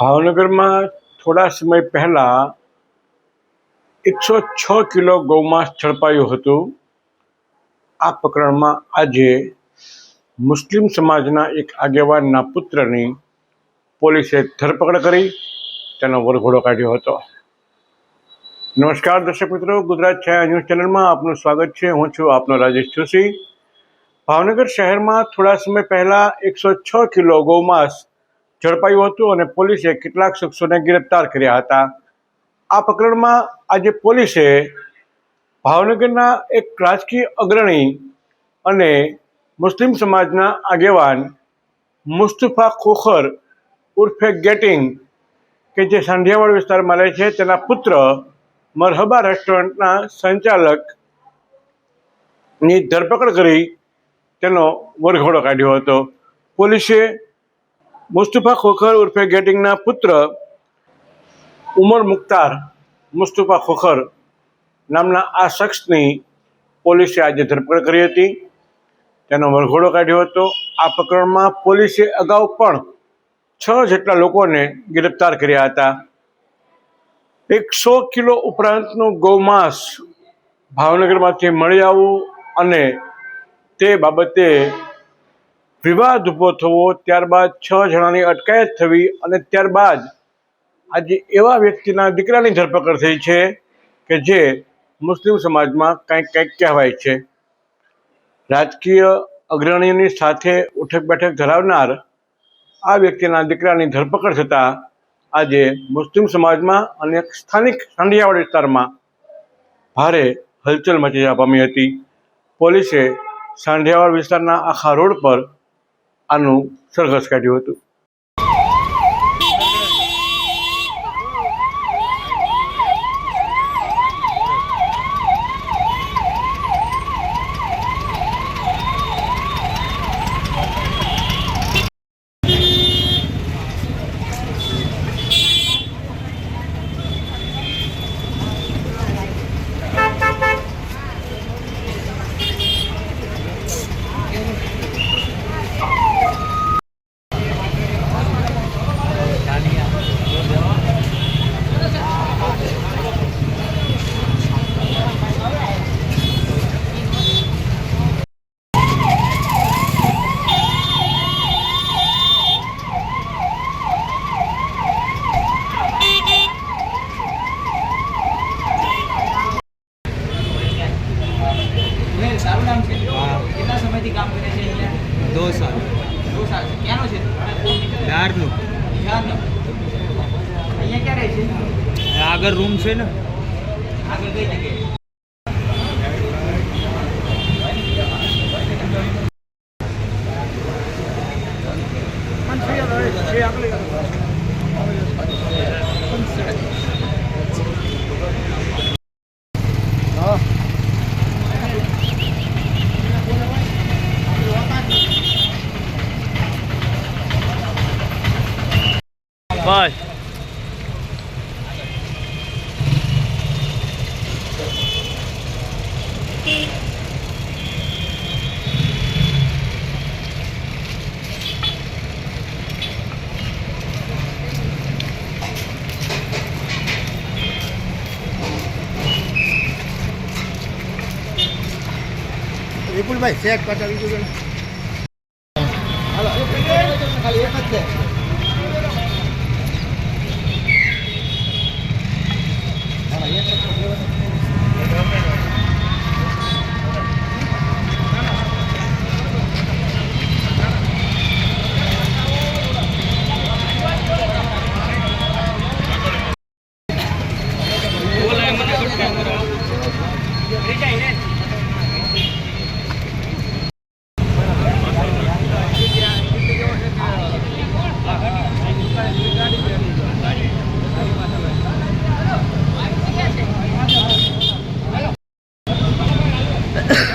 ભાવનગરમાં થોડા સમય પહેલાં એકસો છ કિલો ગૌમાંસ ઝડપાયું હતું. આ પ્રકરણમાં આજે મુસ્લિમ સમાજના એક આગેવાનના પુત્રની પોલીસે ધરપકડ કરી, તેનો વરઘોડો કાઢ્યો હતો. નમસ્કાર દર્શક મિત્રો, ગુજરાત છાયા ન્યૂઝ ચેનલમાં આપનું સ્વાગત છે. હું છું આપનો રાજેશ જોશી. ભાવનગર શહેરમાં થોડા સમય પહેલાં એકસો છ કિલો ગૌમાંસ ઝડપાયું હતું અને પોલીસે કેટલાક શખ્સોને ગિરફ્તાર કર્યા હતા. આ પ્રકરણમાં આજે પોલીસે ભાવનગરના એક રાજકીય અગ્રણી અને મુસ્લિમ સમાજના આગેવાન મુસ્તફા ખોખર ઉર્ફે ગેટિંગ, કે જે સાંઢિયાવાડ વિસ્તારમાં રહે છે, તેના પુત્ર મરહબા રેસ્ટોરન્ટના સંચાલકની ધરપકડ કરી તેનો વરઘોડો કાઢ્યો હતો. પોલીસે મુસ્તફા ખોખર ઉર્ફે ગેટિંગના પુત્ર ઉમર મુખ્તાર મુસ્તફા ખોખર નામના આ શખ્સની પોલીસે આજે ધરપકડ કરી હતી. તેનો વરઘોડો કાઢ્યો હતો. આ પ્રકરણમાં પોલીસે અગાઉ પણ છ જેટલા લોકોને ગિરફ્તાર કર્યા હતા. એકસો કિલો ઉપરાંતનું ગૌમાંસ ભાવનગરમાંથી મળી આવવું અને તે બાબતે વિવાદ ઊભો થવો ત્યારબાદ છ જણાની અટકાયત થવી અને ત્યારબાદ આજે એવા વ્યક્તિના દીકરાની ધરપકડ થઈ છે કે જે મુસ્લિમ સમાજમાં કંઈક કંઈક કહેવાય છે. રાજકીય અગ્રણીઓની સાથે ઉઠક બેઠક ધરાવનાર આ વ્યક્તિના દીકરાની ધરપકડ થતાં આજે મુસ્લિમ સમાજમાં અને સ્થાનિક સાંઢિયાવાડ વિસ્તારમાં ભારે હલચલ મચી પામી હતી. પોલીસે સાંઢિયાવાડ વિસ્તારના આખા રોડ પર આનું સરઘસ કાઢ્યું હતું. બહુ છે ક્યાંનો છે બહારનું બિહારનો અહીંયા ક્યાં રહે છે? આગળ રૂમ છે ને. આગળ કઈ જગ્યાએ? બસ વિપુલભાઈ શેક પચાવી દીધું હાલો ખાલી એક જ છે